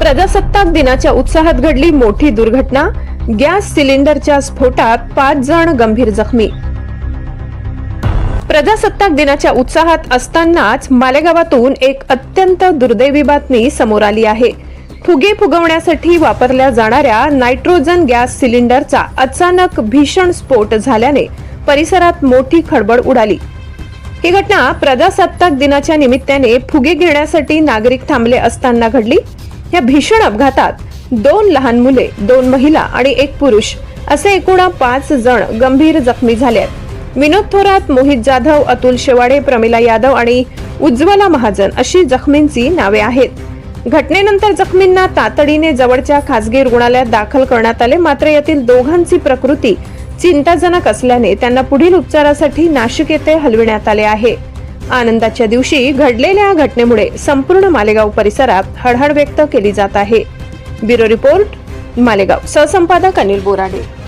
प्रजासत्ताक दिनाच्या उत्साहात घडली मोठी दुर्घटना. गॅस सिलेंडरच्या स्फोटात पाच जण गंभीर जखमी. प्रजासत्ताक दिनाच्या उत्साहात असतानाच मालेगावातून एक अत्यंत दुर्दैवी बातमी समोर आली आहे. फुगे फुगवण्यासाठी वापरल्या जाणाऱ्या नायट्रोजन गॅस सिलेंडरचा अचानक भीषण स्फोट झाल्याने परिसरात मोठी खळबळ उडाली. ही घटना प्रजासत्ताक दिनाच्या निमित्ताने फुगे घेण्यासाठी नागरिक थांबले असताना घडली. या भीषण अपघातात दोन लहान मुले दोन महिला आणि एक पुरुष असे एकूण पाच जण गंभीर जखमी झाले विनोद थोरात मोहित जाधव अतुल शेवाडे प्रमिला यादव आणि उज्ज्वला महाजन अशी जखमींची नावे आहेत. घटनेनंतर जखमींना तातडीने जवळच्या खासगी रुग्णालयात दाखल करण्यात आले. मात्र यातील दोघांची प्रकृती चिंताजनक असल्याने त्यांना पुढील उपचारासाठी नाशिक येथे हलविण्यात आले आहे. आनंदाच्या दिवशी घडलेल्या घटनेमुळे संपूर्ण मालेगाव परिसरात हळहळ व्यक्त केली जात आहे. Bureau report Malegaon. सहसंपादक Anil Borade.